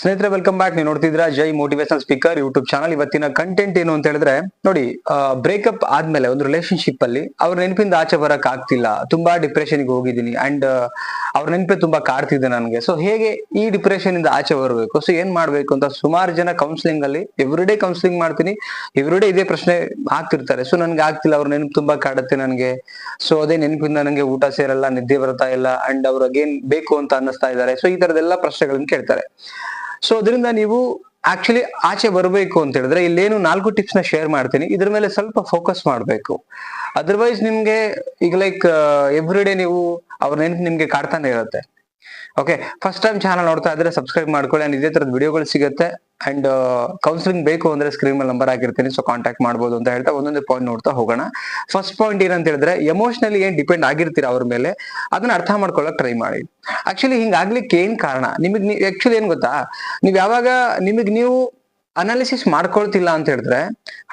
ಸ್ನೇಹಿತರೆ welcome back ನೀವು ನೋಡ್ತಿದ್ರ Jai motivation speaker YouTube channel ಇವತ್ತಿನ ಕಂಟೆಂಟ್ ಏನು ಅಂತ ಹೇಳಿದ್ರೆ, ನೋಡಿ ಬ್ರೇಕಪ್ ಆದ್ಮೇಲೆ ಒಂದು ರಿಲೇಶನ್ಶಿಪ್ ಅಲ್ಲಿ ಅವ್ರ ನೆನಪಿಂದ ಆಚೆ ಬರಕ್ ಆಗ್ತಿಲ್ಲ. ತುಂಬಾ ಡಿಪ್ರೆಷನ್ಗೆ ಹೋಗಿದ್ದೀನಿ ಅಂಡ್ ಅವ್ರ ನೆನಪೇ ತುಂಬಾ ಕಾಡ್ತಿದೆ ನನಗೆ. ಸೊ ಹೇಗೆ ಈ ಡಿಪ್ರೆಷನ್ ಇಂದ ಆಚೆ ಬರಬೇಕು? ಸೊ ಏನ್ ಮಾಡ್ಬೇಕು ಅಂತ ಸುಮಾರು ಜನ ಕೌನ್ಸಿಲಿಂಗ್ ಅಲ್ಲಿ ಎವ್ರಿಡೇ ಕೌನ್ಸಿಲಿಂಗ್ ಮಾಡ್ತೀನಿ. ಎವ್ರಿಡೇ ಇದೇ ಪ್ರಶ್ನೆ ಹಾಕ್ತಿರ್ತಾರೆ. ಸೊ ನನ್ಗೆ ಆಗ್ತಿಲ್ಲ, ಅವ್ರ ನೆನಪು ತುಂಬಾ ಕಾಡುತ್ತೆ ನನಗೆ. ಸೊ ಅದೇ ನೆನಪಿಂದ ನನಗೆ ಊಟ ಸೇರಲ್ಲ, ನಿದ್ದೆ ಬರ್ತಾ ಇಲ್ಲ ಅಂಡ್ ಅವ್ರಿಗೆ ಏನ್ ಬೇಕು ಅಂತ ಅನ್ನಿಸ್ತಾ ಇದ್ದಾರೆ. ಸೊ ಈ ತರದೆಲ್ಲ ಪ್ರಶ್ನೆಗಳನ್ನ ಕೇಳ್ತಾರೆ. ಸೊ ಅದರಿಂದ ನೀವು ಆಕ್ಚುಲಿ ಆಚೆ ಬರಬೇಕು ಅಂತ ಹೇಳಿದ್ರೆ ಇಲ್ಲೇನು ನಾಲ್ಕು ಟಿಪ್ಸ್ನ ಶೇರ್ ಮಾಡ್ತೀನಿ. ಇದ್ರ ಮೇಲೆ ಸ್ವಲ್ಪ ಫೋಕಸ್ ಮಾಡಬೇಕು. ಅದರ್ವೈಸ್ ನಿಮ್ಗೆ ಈಗ ಲೈಕ್ ಎವ್ರಿ ಡೇ ನೀವು ಅವ್ರ ನೆನಪು ನಿಮ್ಗೆ ಕಾಡ್ತಾನೆ ಇರುತ್ತೆ. ಓಕೆ ಫಸ್ಟ್ ಟೈಮ್ ಚಾನಲ್ ನೋಡ್ತಾ ಇದ್ರೆ ಸಬ್ಸ್ಕ್ರೈಬ್ ಮಾಡ್ಕೊಳ್ಳಿ. ಅಂಡ್ ಇದೇ ತರದ ವಿಡಿಯೋಗಳು ಸಿಗುತ್ತೆ. ಅಂಡ್ ಕೌನ್ಸಿಲಿಂಗ್ ಬೇಕು ಅಂದ್ರೆ ಸ್ಕ್ರೀನ್ ಮೇಲೆ ನಂಬರ್ ಆಗಿರ್ತೀನಿ ಸೊ ಕಾಂಟ್ಯಾಕ್ಟ್ ಮಾಡ್ಬೋದು ಅಂತ ಹೇಳ್ತಾ ಒಂದೊಂದು ಪಾಯಿಂಟ್ ನೋಡ್ತಾ ಹೋಗೋಣ. ಫಸ್ಟ್ ಪಾಯಿಂಟ್ ಏನಂತ ಹೇಳಿದ್ರೆ ಎಮೋಷನಲಿ ಏನ್ ಡಿಪೆಂಡ್ ಆಗಿರ್ತೀರ ಅವ್ರ ಮೇಲೆ, ಅದನ್ನ ಅರ್ಥ ಮಾಡ್ಕೊಳ್ಳೋಕೆ ಟ್ರೈ ಮಾಡಿ. ಆಕ್ಚುಲಿ ಹಿಂಗಾಗ್ಲಿಕ್ಕೆ ಏನ್ ಕಾರಣ? ನಿಮಗ್ ಆಕ್ಚುಲಿ ಏನ್ ಗೊತ್ತಾ? ನೀವ್ ಯಾವಾಗ ನಿಮಗ್ ನೀವು ಅನಾಲಿಸಿಸ್ ಮಾಡ್ಕೊಳ್ತಿಲ್ಲ ಅಂತ ಹೇಳಿದ್ರೆ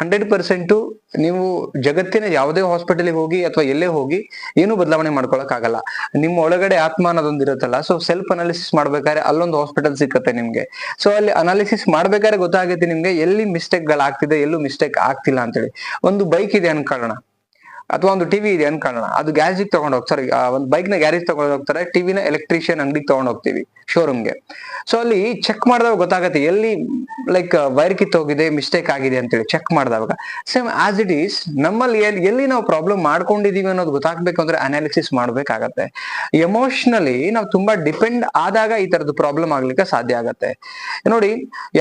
ಹಂಡ್ರೆಡ್ ಪರ್ಸೆಂಟ್ ನೀವು ಜಗತ್ತಿನ ಯಾವುದೇ ಹಾಸ್ಪಿಟಲ್ಗೆ ಹೋಗಿ ಅಥವಾ ಎಲ್ಲೇ ಹೋಗಿ ಏನು ಬದಲಾವಣೆ ಮಾಡ್ಕೊಳಕ್ ಆಗಲ್ಲ ನಿಮ್ಮ ಒಳಗಡೆ ಆತ್ಮ ಅನ್ನೋದೊಂದು ಸೊ ಸೆಲ್ಫ್ ಅನಾಲಿಸಿಸ್ ಮಾಡ್ಬೇಕಾದ್ರೆ ಅಲ್ಲೊಂದು ಹಾಸ್ಪಿಟಲ್ ಸಿಕ್ಕತ್ತೆ ನಿಮ್ಗೆ. ಸೊ ಅಲ್ಲಿ ಅನಾಲಿಸಿಸ್ ಮಾಡ್ಬೇಕಾದ್ರೆ ಗೊತ್ತಾಗುತ್ತೆ ನಿಮ್ಗೆ ಎಲ್ಲಿ ಮಿಸ್ಟೇಕ್ ಗಳಾಗ್ತಿದೆ, ಎಲ್ಲೂ ಮಿಸ್ಟೇಕ್ ಆಗ್ತಿಲ್ಲ ಅಂತೇಳಿ. ಒಂದು ಬೈಕ್ ಇದೆ ಅನ್ಕೊಳ್ಳೋಣ. ಅಥವಾ ಒಂದು ಟಿವಿ ಇದೆ ಅನ್ಕೊಳ್ಳೋಣ ಅದು ಗ್ಯಾರೇಜ್ ತಗೊಂಡು ಹೋಗ್ತಾರೆ ಒಂದು ಬೈಕ್ನ ಗ್ಯಾರೇಜ್ ತಗೊಂಡು ಹೋಗ್ತಾರೆ ಟಿವಿನ ಎಲೆಕ್ಟ್ರಿಷಿಯನ್ ಅಂಗಡಿಗೆ ತಗೊಂಡ್ ಹೋಗ್ತೀವಿ ಶೋರೂಮ್ಗೆ ಸೊ ಅಲ್ಲಿ ಚೆಕ್ ಮಾಡಿದಾಗ ಗೊತ್ತಾಗತ್ತೆ, ಎಲ್ಲಿ ಲೈಕ್ ವೈರ್ ಕಿತ್ತು ಹೋಗಿದೆ ಮಿಸ್ಟೇಕ್ ಆಗಿದೆ ಅಂತೇಳಿ ಚೆಕ್ ಮಾಡಿದಾಗ. ಸೇಮ್ ಆಸ್ ಇಟ್ ಈಸ್ ನಮ್ಮಲ್ಲಿ ಎಲ್ಲಿ ಎಲ್ಲಿ ನಾವು ಪ್ರಾಬ್ಲಮ್ ಮಾಡ್ಕೊಂಡಿದೀವಿ ಅನ್ನೋದು ಗೊತ್ತಾಗ್ಬೇಕು ಅಂದ್ರೆ ಅನಾಲಿಸಿಸ್ ಮಾಡ್ಬೇಕಾಗತ್ತೆ. ಎಮೋಷನಲಿ ನಾವು ತುಂಬಾ ಡಿಪೆಂಡ್ ಆದಾಗ ಈ ತರದ ಪ್ರಾಬ್ಲಮ್ ಆಗ್ಲಿಕ್ಕೆ ಸಾಧ್ಯ ಆಗತ್ತೆ. ನೋಡಿ,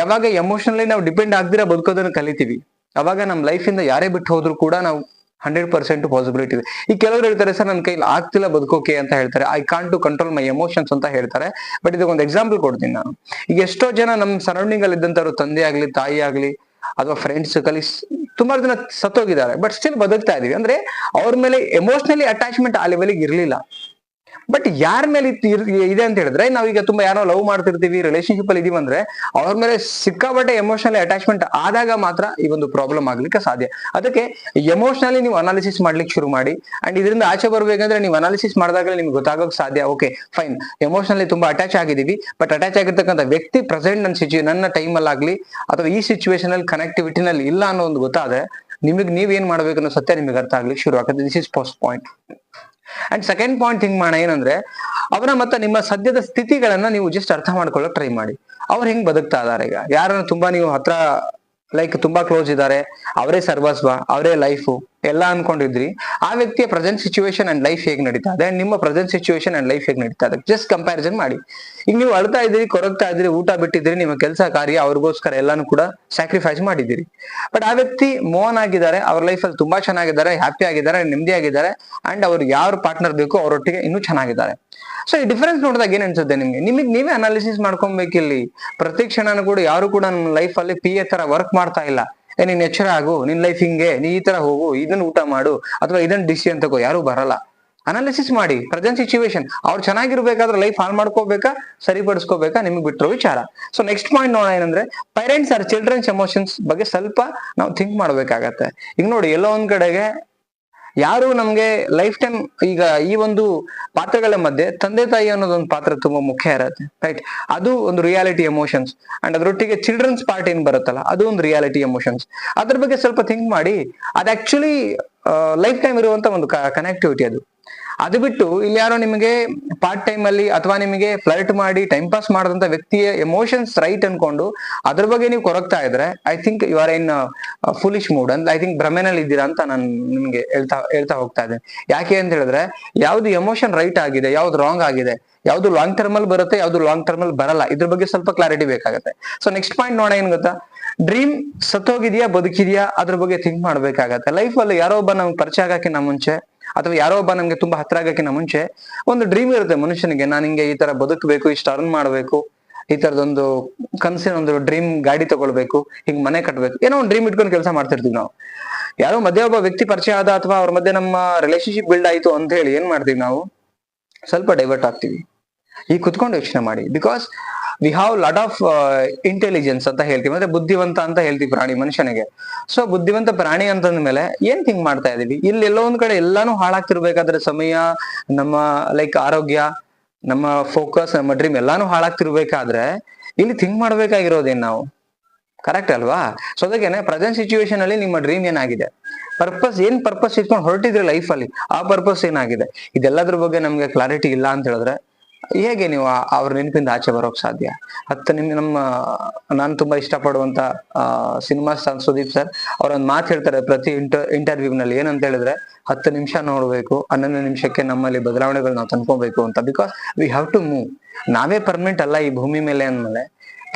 ಯಾವಾಗ ಎಮೋಷನಲಿ ನಾವು ಡಿಪೆಂಡ್ ಆಗ್ದಿರ ಬದುಕೋದನ್ನ ಕಲಿತೀವಿ, ಅವಾಗ ನಮ್ಮ ಲೈಫಿಂದ ಯಾರೇ ಬಿಟ್ಟು ಹೋದ್ರು ಕೂಡ ನಾವು ಹಂಡ್ರೆಡ್ ಪರ್ಸೆಂಟ್ ಪಾಸಿಬಿಲಿಟಿ ಇದೆ. ಈ ಕೆಲವರು ಹೇಳ್ತಾರೆ, ಸರ್ ನನ್ನ ಕೈಲಿ ಆಗ್ತಿಲ್ಲ ಬದುಕೋಕೆ ಅಂತ ಹೇಳ್ತಾರೆ. I can't to control my emotions ಅಂತ ಹೇಳ್ತಾರೆ. ಬಟ್ ಇದಕ್ಕೊಂದು ಎಕ್ಸಾಂಪಲ್ ಕೊಡ್ತೀನಿ ನಾನು. ಈಗ ಎಷ್ಟೋ ಜನ ನಮ್ಮ ಸರೌಂಡಿಂಗ್ ಅಲ್ಲಿ ಇದ್ದಂತವ್ರು, ತಂದೆ ಆಗ್ಲಿ, ತಾಯಿ ಆಗ್ಲಿ, ಅಥವಾ ಫ್ರೆಂಡ್ಸ್ ಕಲಿ, ತುಂಬಾ ಜನ ಸತ್ತೋಗಿದ್ದಾರೆ. ಬಟ್ ಸ್ಟಿಲ್ ಬದುಕ್ತಾ ಇದೀವಿ. ಅಂದ್ರೆ ಅವ್ರ ಮೇಲೆ ಎಮೋಷನಲಿ ಅಟ್ಯಾಚ್ಮೆಂಟ್ ಆ ಲೆವೆಲ್ಗೆ ಇರ್ಲಿಲ್ಲ. ಬಟ್ ಯಾರ ಮೇಲೆ ಇದೆ ಅಂತ ಹೇಳಿದ್ರೆ, ನಾವೀಗ ತುಂಬಾ ಯಾರೋ ಲವ್ ಮಾಡ್ತಿರ್ತೀವಿ ರಿಲೇಶನ್ಶಿಪ್ ಅಲ್ಲಿ ಇದೀವಿ ಅಂದ್ರೆ, ಅವ್ರ ಮೇಲೆ ಸಿಕ್ಕಾಪಟ್ಟೆ ಎಮೋಷನಲಿ ಅಟ್ಯಾಚ್ಮೆಂಟ್ ಆದಾಗ ಮಾತ್ರ ಈ ಒಂದು ಪ್ರಾಬ್ಲಮ್ ಆಗ್ಲಿಕ್ಕೆ ಸಾಧ್ಯ. ಅದಕ್ಕೆ ಎಮೋಷನಲಿ ನೀವು ಅನಾಲಿಸಿಸ್ ಮಾಡ್ಲಿಕ್ಕೆ ಶುರು ಮಾಡಿ ಅಂಡ್ ಇದರಿಂದ ಆಚೆ ಬರ್ಬೇಕಂದ್ರೆ ನೀವು ಅನಾಲಿಸಿಸ್ ಮಾಡಿದಾಗಲೇ ನಿಮ್ಗೆ ಗೊತ್ತಾಗೋಕ್ ಸಾಧ್ಯ. ಓಕೆ ಫೈನ್ ಎಮೋಷನಲಿ ತುಂಬಾ ಅಟ್ಯಾಚ್ ಆಗಿದೀವಿ ಬಟ್ ಅಟ್ಯಾಚ್ ಆಗಿರ್ತಕ್ಕಂಥ ವ್ಯಕ್ತಿ ಪ್ರೆಸೆಂಟ್ ನನ್ನ ಸಿಚು ನನ್ನ ಟೈಮ್ ಅಲ್ಲಿ ಆಗ್ಲಿ, ಅಥವಾ ಈ ಸಿಚುವೇಶನ್ ಅಲ್ಲಿ ಕನೆಕ್ಟಿವಿಟಿನಲ್ಲಿ ಇಲ್ಲ ಅನ್ನೋ ಒಂದು ಗೊತ್ತಾದ್ರೆ, ನಿಮಗೆ ನೀವೇನ್ ಏನ್ ಮಾಡ್ಬೇಕು ಅನ್ನೋ ಸತ್ಯ ನಿಮಗೆ ಅರ್ಥ ಆಗ್ಲಿಕ್ಕೆ ಶುರು ಆಗುತ್ತೆ this is first point and second point think ಮಾಡ ಏನಂದ್ರೆ ಅವರ ಮತ್ತೆ ನಿಮ್ಮ ಸದ್ಯದ ಸ್ಥಿತಿಗಳನ್ನ ನೀವು ಜಸ್ಟ್ ಅರ್ಥ ಮಾಡ್ಕೊಳ್ಳೋಕೆ ಟ್ರೈ ಮಾಡಿ. ಅವ್ರು ಹೆಂಗ್ ಬದುಕ್ತಾ ಇದಾರೆ ಈಗ? ಯಾರನ್ನ ತುಂಬಾ ನೀವು ಹತ್ರ ಲೈಕ್ ತುಂಬಾ ಕ್ಲೋಸ್ ಇದ್ದಾರೆ ಅವರೇ ಸರ್ವಸ್ವ ಅವರೇ ಲೈಫು ಎಲ್ಲ ಅನ್ಕೊಂಡಿದ್ರಿ. ಆ ವ್ಯಕ್ತಿಯ ಪ್ರೆಸೆಂಟ್ ಸಿಚುವೇಶನ್ ಅಂಡ್ ಲೈಫ್ ಹೇಗೆ ನಡೀತಾ ಇದೆ? ನಿಮ್ಮ ಪ್ರೆಸೆಂಟ್ ಸಿಚುವೇಶನ್ ಅಂಡ್ ಲೈಫ್ ಹೇಗೆ ನಡೀತಾ ಇದೆ? ಜಸ್ಟ್ ಕಂಪ್ಯಾರಿಸನ್ ಮಾಡಿ. ಈಗ ನೀವು ಅಳ್ತಾ ಇದ್ದೀರಿ, ಕೊರಗ್ತಾ ಇದ್ರಿ ಊಟ ಬಿಟ್ಟಿದ್ರಿ ನಿಮ್ಮ ಕೆಲಸ ಕಾರ್ಯ ಅವ್ರಿಗೋಸ್ಕರ ಎಲ್ಲಾನು ಕೂಡ ಸ್ಯಾಕ್ರಿಫೈಸ್ ಮಾಡಿದ್ದೀರಿ. ಬಟ್ ಆ ವ್ಯಕ್ತಿ ಮೋನ್ ಆಗಿದ್ದಾರೆ, ಅವ್ರ ಲೈಫಲ್ಲಿ ತುಂಬಾ ಚೆನ್ನಾಗಿದ್ದಾರೆ ಹ್ಯಾಪಿ ಆಗಿದ್ದಾರೆ, ನೆಮ್ಮದಿ ಆಗಿದ್ದಾರೆ ಅಂಡ್ ಅವ್ರು ಯಾರು ಪಾರ್ಟ್ನರ್ ಬೇಕು ಅವರೊಟ್ಟಿಗೆ ಇನ್ನೂ ಚೆನ್ನಾಗಿದ್ದಾರೆ. ಸೊ ಈ ಡಿಫರೆನ್ಸ್ ನೋಡಿದಾಗ ಏನ್ ಅನ್ಸುತ್ತೆ ನಿಮ್ಗೆ? ನಿಮಗೆ ನೀವೇ ಅನಾಲಿಸಿಸ್ ಮಾಡ್ಕೊಬೇಕಿಲ್ಲಿ. ಪ್ರತಿ ಕ್ಷಣನೂ ಕೂಡ ಯಾರು ಕೂಡ ನಮ್ಮ ಲೈಫ್ ಅಲ್ಲಿ ಪಿ ಎ ತರ ವರ್ಕ್ ಮಾಡ್ತಾ ಇಲ್ಲ. ನೀನ್ ಎಚ್ಚರ ಆಗು, ನಿನ್ ಲೈಫ್ ಹಿಂಗೆ, ನೀ ಈ ತರ ಹೋಗು ಇದನ್ನ ಊಟ ಮಾಡು, ಅಥವಾ ಇದನ್ನ ಡಿಸಿಷನ್ ತಗೋ, ಯಾರು ಬರಲ್ಲ. ಅನಾಲಿಸಿಸ್ ಮಾಡಿ ಪ್ರೆಸೆಂಟ್ ಸಿಚುವೇಶನ್ ಅವ್ರು ಚೆನ್ನಾಗಿರ್ಬೇಕಾದ್ರೆ ಲೈಫ್ ಹಾಳು ಮಾಡ್ಕೋಬೇಕಾ, ಸರಿಪಡಿಸ್ಕೋಬೇಕಾ, ನಿಮ್ಗೆ ಬಿಟ್ಟಿರೋ ವಿಚಾರ. ಸೊ ನೆಕ್ಸ್ಟ್ ಪಾಯಿಂಟ್ ನೋಡೋಣ ಏನಂದ್ರೆ ಪೇರೆಂಟ್ಸ್ ಆರ್ ಚಿಲ್ಡ್ರನ್ಸ್ ಎಮೋಷನ್ಸ್ ಬಗ್ಗೆ ಸ್ವಲ್ಪ ನಾವು ಥಿಂಕ್ ಮಾಡ್ಬೇಕಾಗತ್ತೆ. ಈಗ ನೋಡಿ, ಎಲ್ಲೋ ಒಂದ್ ಕಡೆಗೆ ಯಾರು ನಮ್ಗೆ ಲೈಫ್ ಟೈಮ್ ಈಗ ಈ ಒಂದು ಪಾತ್ರಗಳ ಮಧ್ಯೆ ತಂದೆ ತಾಯಿ ಅನ್ನೋದೊಂದು ಪಾತ್ರ ತುಂಬಾ ಮುಖ್ಯ ಇರುತ್ತೆ ರೈಟ್ ಅದು ಒಂದು ರಿಯಾಲಿಟಿ ಎಮೋಷನ್ಸ್ ಅಂಡ್ ಅದರೊಟ್ಟಿಗೆ ಚಿಲ್ಡ್ರನ್ಸ್ ಪಾರ್ಟ್ ಏನ್ ಬರುತ್ತಲ್ಲ, ಅದು ಒಂದು ರಿಯಾಲಿಟಿ ಎಮೋಷನ್ಸ್ ಅದ್ರ ಬಗ್ಗೆ ಸ್ವಲ್ಪ ಥಿಂಕ್ ಮಾಡಿ, ಅದ್ ಆಕ್ಚುಲಿ ಲೈಫ್ ಟೈಮ್ ಇರುವಂತ ಒಂದು ಕನೆಕ್ಟಿವಿಟಿ ಅದು. ಅದು ಬಿಟ್ಟು ಇಲ್ಲಿ ಯಾರೋ ನಿಮಗೆ ಪಾರ್ಟ್ ಟೈಮ್ ಅಲ್ಲಿ ಅಥವಾ ನಿಮಗೆ ಫ್ಲರ್ಟ್ ಮಾಡಿ ಟೈಮ್ ಪಾಸ್ ಮಾಡದಂತ ವ್ಯಕ್ತಿಯ ಎಮೋಷನ್ಸ್ ರೈಟ್ ಅನ್ಕೊಂಡು ಅದ್ರ ಬಗ್ಗೆ ನೀವು ಕೊರಗ್ತಾ ಇದ್ರೆ I think you are in foolish mood ಅಂತ ಐ ಥಿಂಕ್ ಭ್ರಮೆನಲ್ಲಿ ಇದ್ದೀರಾ ಅಂತ ನಾನು ನಿಮ್ಗೆ ಹೇಳ್ತಾ ಹೇಳ್ತಾ ಹೋಗ್ತಾ ಇದ್ದೇನೆ. ಯಾಕೆ ಅಂತ ಹೇಳಿದ್ರೆ, ಯಾವ್ದು ಎಮೋಷನ್ ರೈಟ್ ಆಗಿದೆ, ಯಾವ್ದು ರಾಂಗ್ ಆಗಿದೆ ಯಾವ್ದು ಲಾಂಗ್ ಟರ್ಮ್ ಅಲ್ಲಿ ಬರುತ್ತೆ, ಯಾವ್ದು ಲಾಂಗ್ ಟರ್ಮ್ ಅಲ್ಲಿ ಬರಲ್ಲ. ಇದ್ರ ಬಗ್ಗೆ ಸ್ವಲ್ಪ ಕ್ಲಾರಿಟಿ ಬೇಕಾಗುತ್ತೆ. ಸೊ ನೆಕ್ಸ್ಟ್ ಪಾಯಿಂಟ್ ನೋಡ ಏನ್ ಗೊತ್ತಾ? ಡ್ರೀಮ್ ಸತ್ತೋಗಿದ್ಯಾ, ಬದುಕಿದ್ಯಾ, ಅದ್ರ ಬಗ್ಗೆ ಥಿಂಕ್ ಮಾಡ್ಬೇಕಾಗತ್ತೆ. ಲೈಫ್ ಅಲ್ಲಿ ಯಾರೋ ಒಬ್ಬ ನಮ್ಗೆ ಪರಿಚಯ ಆಗಕ್ಕಿಂತ ಮುಂಚೆ, ಅಥವಾ ಯಾರೋ ಒಬ್ಬ ನಮ್ಗೆ ತುಂಬಾ ಹತ್ರ ಆಗಕ್ಕಿಂತ ಮುಂಚೆ, ಒಂದು ಡ್ರೀಮ್ ಇರುತ್ತೆ ಮನುಷ್ಯನಿಗೆ. ನಾನು ಹಿಂಗೆ ಈ ತರ ಬದುಕಬೇಕು, ಇಷ್ಟು ಅರ್ನ್ ಮಾಡ್ಬೇಕು, ಈ ತರದೊಂದು ಕನಸಿನ ಒಂದು ಡ್ರೀಮ್ ಗಾಡಿ ತಗೊಳ್ಬೇಕು, ಹಿಂಗ್ ಮನೆ ಕಟ್ಬೇಕು, ಏನೋ ಒಂದು ಡ್ರೀಮ್ ಇಟ್ಕೊಂಡು ಕೆಲಸ ಮಾಡ್ತಿರ್ತೀವಿ ನಾವು. ಯಾರೋ ಮಧ್ಯೆ ಒಬ್ಬ ವ್ಯಕ್ತಿ ಪರಿಚಯ ಆದ, ಅಥವಾ ಅವ್ರ ಮಧ್ಯೆ ನಮ್ಮ ರಿಲೇಶನ್ಶಿಪ್ ಬಿಲ್ಡ್ ಆಯ್ತು ಅಂತ ಹೇಳಿ ಏನ್ ಮಾಡ್ತೀವಿ ನಾವು? ಸ್ವಲ್ಪ ಡೈವರ್ಟ್ ಆಗ್ತೀವಿ. ಈಗ ಕುತ್ಕೊಂಡು ಯೋಚನೆ ಮಾಡಿ. Because we have lot of intelligence ಅಂತ ಹೇಳ್ತೀವಿ. ಅಂದ್ರೆ ಬುದ್ಧಿವಂತ ಅಂತ ಹೇಳ್ತೀವಿ ಪ್ರಾಣಿ ಮನುಷ್ಯನಿಗೆ. ಸೊ ಬುದ್ಧಿವಂತ ಪ್ರಾಣಿ ಅಂತಂದ ಮೇಲೆ ಏನ್ ಥಿಂಕ್ ಮಾಡ್ತಾ ಇದೀವಿ ಇಲ್ಲಿ ಎಲ್ಲೋ ಒಂದ್ ಕಡೆ ಎಲ್ಲಾನು ಹಾಳಾಗ್ತಿರ್ಬೇಕಾದ್ರೆ ಸಮಯ, ನಮ್ಮ ಲೈಕ್ ಆರೋಗ್ಯ, ನಮ್ಮ ಫೋಕಸ್ ನಮ್ಮ ಡ್ರೀಮ್ ಎಲ್ಲಾನು ಹಾಳಾಗ್ತಿರ್ಬೇಕಾದ್ರೆ ಇಲ್ಲಿ ಥಿಂಕ್ ಮಾಡ್ಬೇಕಾಗಿರೋದೇನ್ ನಾವು? ಕರೆಕ್ಟ್ ಅಲ್ವಾ? ಸೊ ಅದಕ್ಕೆ ಪ್ರೆಸೆಂಟ್ ಸಿಚುವೇಶನ್ ಅಲ್ಲಿ ನಿಮ್ಮ ಡ್ರೀಮ್ ಏನಾಗಿದೆ? ಪರ್ಪಸ್ ಏನ್ ಪರ್ಪಸ್ ಇಟ್ಕೊಂಡು ಹೊರಟಿದ್ರೆ ಲೈಫ್ ಅಲ್ಲಿ? ಆ ಪರ್ಪಸ್ ಏನಾಗಿದೆ? ಇದೆಲ್ಲದ್ರ ಬಗ್ಗೆ ನಮ್ಗೆ ಕ್ಲಾರಿಟಿ ಇಲ್ಲ ಅಂತ ಹೇಳಿದ್ರೆ ಹೇಗೆ ನೀವು ಅವ್ರ ನೆನಪಿಂದ ಆಚೆ ಬರೋಕ್ ಸಾಧ್ಯ? ಹತ್ತು ನಿಮ್ ನಮ್ಮ, ನಾನು ತುಂಬಾ ಇಷ್ಟಪಡುವಂತ ಸಿನಿಮಾ ಸುದೀಪ್ ಸರ್, ಅವ್ರೊಂದ್ ಮಾತು ಹೇಳ್ತಾರೆ ಪ್ರತಿ ಇಂಟರ್ ಇಂಟರ್ವ್ಯೂ ನಲ್ಲಿ ಏನಂತ ಹೇಳಿದ್ರೆ, ಹತ್ತು ನಿಮಿಷ ನೋಡ್ಬೇಕು, ಹನ್ನೊಂದು ನಿಮಿಷಕ್ಕೆ ನಮ್ಮಲ್ಲಿ ಬದಲಾವಣೆಗಳು ನಾವು ತಂದ್ಕೋಬೇಕು ಅಂತ. Because we have to move ನಾವೇ ಪರ್ಮನೆಂಟ್ ಅಲ್ಲ ಈ ಭೂಮಿ ಮೇಲೆ ಅಂದ್ಮೇಲೆ,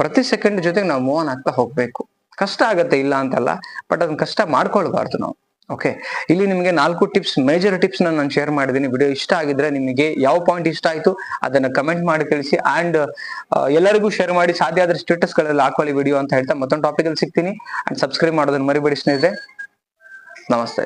ಪ್ರತಿ ಸೆಕೆಂಡ್ ಜೊತೆಗೆ ನಾವು ಮೂವ್ ಆನ್ ಆಗ್ತಾ ಹೋಗ್ಬೇಕು. ಕಷ್ಟ ಆಗತ್ತೆ ಇಲ್ಲ ಅಂತಲ್ಲ ಬಟ್ ಅದನ್ನ ಕಷ್ಟ ಮಾಡ್ಕೊಳ್ಬಾರ್ದು ನಾವು. ಓಕೆ ಇಲ್ಲಿ ನಿಮಗೆ ನಾಲ್ಕು ಟಿಪ್ಸ್ ಮೇಜರ್ ಟಿಪ್ಸ್ ನಾನು ಶೇರ್ ಮಾಡಿದ್ದೀನಿ ವಿಡಿಯೋ ಇಷ್ಟ ಆಗಿದ್ರೆ ನಿಮಗೆ ಯಾವ ಪಾಯಿಂಟ್ ಇಷ್ಟ ಆಯ್ತು ಅದನ್ನ ಕಮೆಂಟ್ ಮಾಡಿ ತಿಳಿಸಿ. ಅಂಡ್ ಎಲ್ಲರಿಗೂ ಶೇರ್ ಮಾಡಿ. ಸಾಧ್ಯ ಆದ್ರೆ ಸ್ಟೇಟಸ್ಗಳಲ್ಲಿ ಹಾಕೊಳ್ಳಿ ವಿಡಿಯೋ ಅಂತ ಹೇಳ್ತಾ ಮತ್ತೊಂದು ಟಾಪಿಕ್ ಅಲ್ಲಿ ಸಿಗ್ತೀನಿ. ಅಂಡ್ ಸಬ್ಸ್ಕ್ರೈಬ್ ಮಾಡೋದನ್ನ ಮರಿಬೇಡಿ ಸ್ನೇಹಿತರೆ. ನಮಸ್ತೆ.